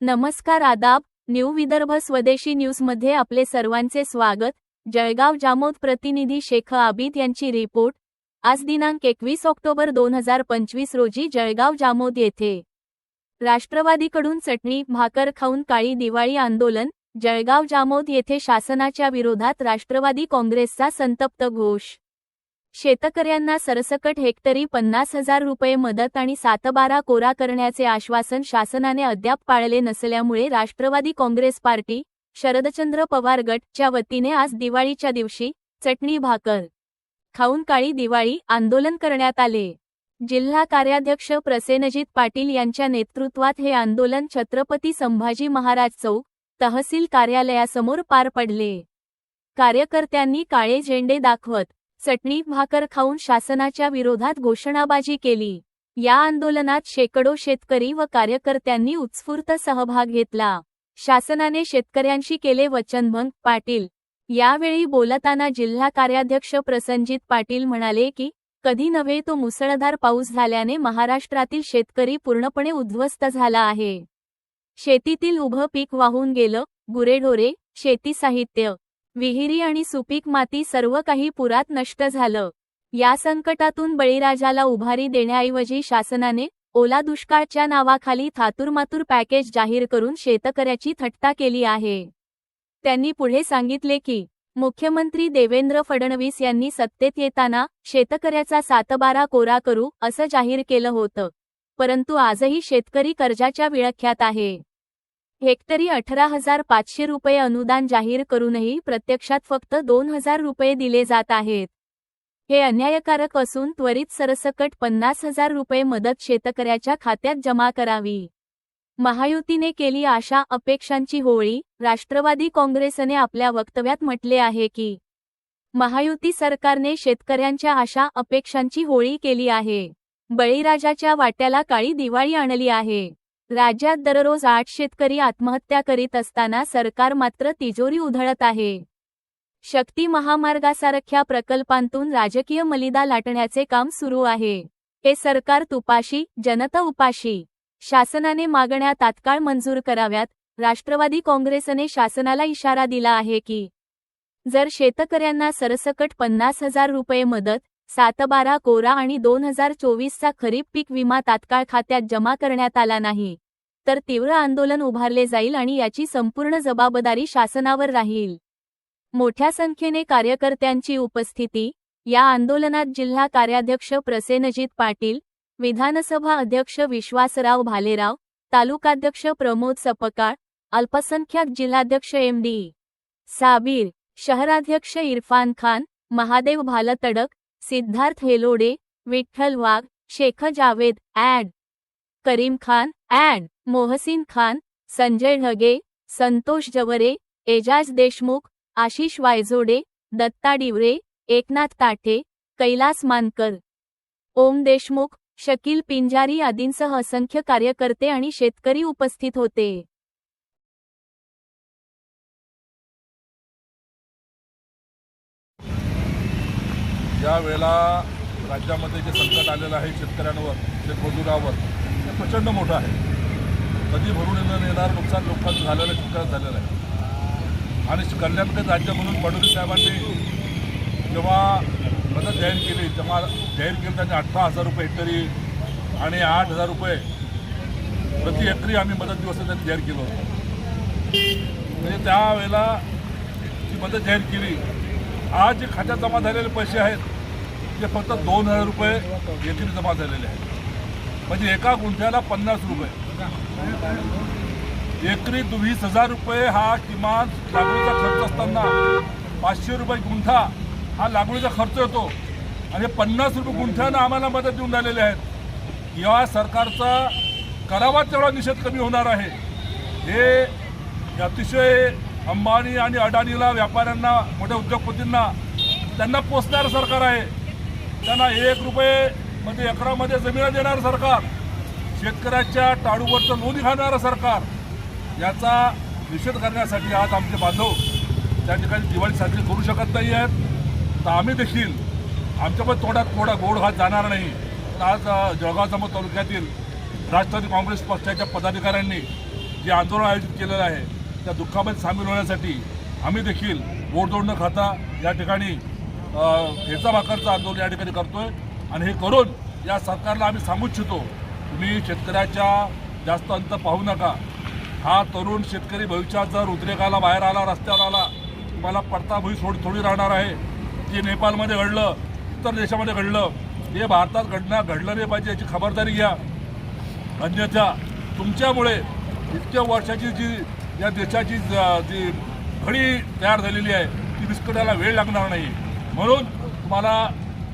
नमस्कार आदाब न्यू विदर्भ स्वदेशी न्यूजमध्ये आपले सर्वांचे स्वागत. जळगाव जामोद प्रतिनिधी शेख आबिद यांची रिपोर्ट. आज दिनांक एकवीस ऑक्टोबर दोन हजार पंचवीस रोजी जळगाव जामोद येथे. राष्ट्रवादीकडून चटणी भाकर खाऊन काळी दिवाळी आंदोलन. जळगाव जामोद येथे शासनाच्या विरोधात राष्ट्रवादी काँग्रेसचा संतप्त घोष. शेतकऱ्यांना सरसकट हेक्टरी पन्नास हजार रुपये मदत आणि सातबारा कोरा करण्याचे आश्वासन शासनाने अद्याप पाळले नसल्यामुळे राष्ट्रवादी काँग्रेस पार्टी शरदचंद्र पवार गटच्या वतीने आज दिवाळीच्या दिवशी चटणी भाकर खाऊन काळी दिवाळी आंदोलन करण्यात आले. जिल्हा कार्याध्यक्ष प्रसेनजित पाटील यांच्या नेतृत्वात हे आंदोलन छत्रपती संभाजी महाराज चौक तहसील कार्यालयासमोर पार पडले. कार्यकर्त्यांनी काळे झेंडे दाखवत चटणी भाकर खाऊन शासनाच्या विरोधात घोषणाबाजी केली. या आंदोलनात शेकडो शेतकरी व कार्यकर्त्यांनी उत्स्फूर्त सहभाग घेतला. शासनाने शेतकऱ्यांशी केले वचनभंग पाटील. यावेळी बोलताना जिल्हा कार्याध्यक्ष प्रसंजित पाटील म्हणाले की कधी नव्हे तो मुसळधार पाऊस झाल्याने महाराष्ट्रातील शेतकरी पूर्णपणे उद्ध्वस्त झाला आहे. शेतीतील उभं पीक वाहून गेलं गुरेढोरे शेती साहित्य विहिरी आणि सुपीक माती सर्व काही पुरात नष्ट झालं. या संकटातून बळीराजाला उभारी देण्याऐवजी शासनाने ओला दुष्काळच्या नावाखाली थातुरमातूर पॅकेज जाहीर करून शेतकऱ्याची थट्टा केली आहे. त्यांनी पुढे सांगितले की मुख्यमंत्री देवेंद्र फडणवीस यांनी सत्तेत येताना शेतकऱ्याचा सातबारा कोरा करू असं जाहीर केलं होतं. परंतु आजही शेतकरी कर्जाच्या विळख्यात आहे. हेक्टरी अठरा हजार पाचशे रुपये अनुदान जाहीर करूनही प्रत्यक्षात फक्त दोन हजार रुपये दिले जात आहेत. हे अन्यायकारक असून त्वरित सरसकट पन्नास हजार रुपये मदत शेतकऱ्याच्या खात्यात जमा करावी. महायुतीने केली आशा अपेक्षांची होळी राष्ट्रवादी काँग्रेसने आपल्या वक्तव्यात म्हटले आहे की महायुती सरकारने शेतकऱ्यांच्या आशा अपेक्षांची होळी केली आहे. बळीराजाच्या वाट्याला काळी दिवाळी आणली आहे. राज्यात दररोज आठ शेतकरी आत्महत्या करीत असताना सरकार मात्र तिजोरी उधळत आहे. शक्ती महामार्गासारख्या प्रकल्पांतून राजकीय मलिदा लाटण्याचे काम सुरू आहे. हे सरकार तुपाशी जनता उपाशी. शासनाने मागण्या तात्काळ मंजूर कराव्यात. राष्ट्रवादी काँग्रेसने शासनाला इशारा दिला आहे की जर शेतकऱ्यांना सरसकट पन्नास हजार रुपये मदत सातबारा कोरा आणि दोन हजार चोवीसचा खरीप पीक विमा तात्काळ खात्यात जमा करण्यात आला नाही. तर तीव्र आंदोलन उभारले जाईल आणि याची संपूर्ण जबाबदारी शासनावर राहील. मोठ्या संख्येने कार्यकर्त्यांची उपस्थिती या आंदोलनात जिल्हा कार्याध्यक्ष प्रसेनजित पाटील विधानसभा अध्यक्ष विश्वासराव भालेराव तालुकाध्यक्ष प्रमोद सपकाळ अल्पसंख्याक जिल्हाध्यक्ष एम डी साबीर शहराध्यक्ष इरफान खान महादेव भालतडक सिद्धार्थ हेलोडे विठ्ठल वाघ शेख जावेद ॲड. करीम खान ॲड. मोहसिन खान संजय ढगे संतोष जवरे एजाज देशमुख आशिष वायझोडे दत्ता डिवरे एकनाथ ताठे कैलास मानकर. ओम देशमुख शकील पिंजारी आदींसह असंख्य कार्यकर्ते आणि शेतकरी उपस्थित होते. ज्या वेळेला राज्यामध्ये जे संकट आलेलं आहे शेतकऱ्यांवर शेतमजुरावर ते प्रचंड मोठं आहे. कधी भरून येणं येणार नुकसान लोकांचं झालेलं आहे शेतकऱ्यात झालेलं आहे. आणि कल्याणकडे राज्य म्हणून फडणवीस साहेबांनी जेव्हा मदत जाहीर केली तेव्हा जाहीर केली त्यांनी अठरा हजार रुपये हेक्टरी आणि आठ हजार रुपये प्रति एकरी आम्ही मदत दिवस त्यांनी जाहीर केलं होतं. म्हणजे त्यावेळेला जी मदत जाहीर केली आज जे खात्यात जमा झालेले पैसे आहेत ते फक्त दोन हजार रुपये येथील जमा झालेले आहेत. म्हणजे एका गुंठ्याला पन्नास रुपये. एकरी वीस हजार रुपये हा किमान लागवडीचा खर्च असताना पाचशे रुपये गुंठा हा लागवडीचा खर्च येतो. आणि पन्नास रुपये गुंठ्यानं आम्हाला मदत देऊन राहिलेले आहेत. या सरकारचा करावा तेवढा निषेध कमी होणार आहे. हे अतिशय अंबानी आणि अडाणीला व्यापाऱ्यांना मोठ्या उद्योगपतींना त्यांना पोचणारं सरकार आहे. त्यांना एक रुपये म्हणजे एकरामध्ये जमीन देणारं सरकार. शेतकऱ्याच्या टाळूवरचं नोंदी घालणारं सरकार. याचा निषेध करण्यासाठी आज आमचे बांधव त्या ठिकाणी दिवाळी साजरी करू शकत नाही आहेत. तर आम्ही देखील आमच्यामध्ये पण तोंडात थोडा गोड हात जाणार नाही. तर आज जळगाव जामोद तालुक्यातील राष्ट्रवादी काँग्रेस पक्षाच्या पदाधिकाऱ्यांनी जे आंदोलन आयोजित केलेलं आहे त्या दुःखामध्ये सामील होण्यासाठी आम्ही देखील गोडधोड न खाता या ठिकाणी अ, ठेचा भाकरचं आंदोलन या ठिकाणी करतोय. आणि हे करून या सरकारला आम्ही सांगू इच्छितो तुम्ही शेतकऱ्याच्या जास्त अंत पाहू नका. हा तरुण शेतकरी भविष्यात जर उद्रेकाला बाहेर आला रस्त्यावर आला तुम्हाला पडता भुई थोडी थोडी राहणार आहे. जे नेपाळमध्ये घडलं इतर देशामध्ये घडलं. हे भारतात घडणं घडलं नाही पाहिजे याची खबरदारी घ्या. अन्यथा तुमच्यामुळे इतक्या वर्षाची जी या देशाची ज- जी घडी तयार झालेली आहे ती विस्कटायला वेळ लागणार नाही. म्हणून तुम्हाला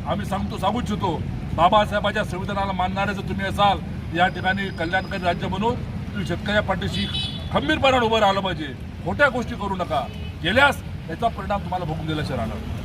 आम्ही सांगतो सांगू इच्छितो बाबासाहेबाच्या संविधानाला मानणारे जर तुम्ही असाल या ठिकाणी कल्याणकारी राज्य म्हणून तुम्ही शेतकऱ्या पाठीशी खंबीरपणाने उभं राहिलं पाहिजे. खोट्या गोष्टी करू नका. केल्यास याचा परिणाम तुम्हाला भोगून दिल्याशिवाय राहणार.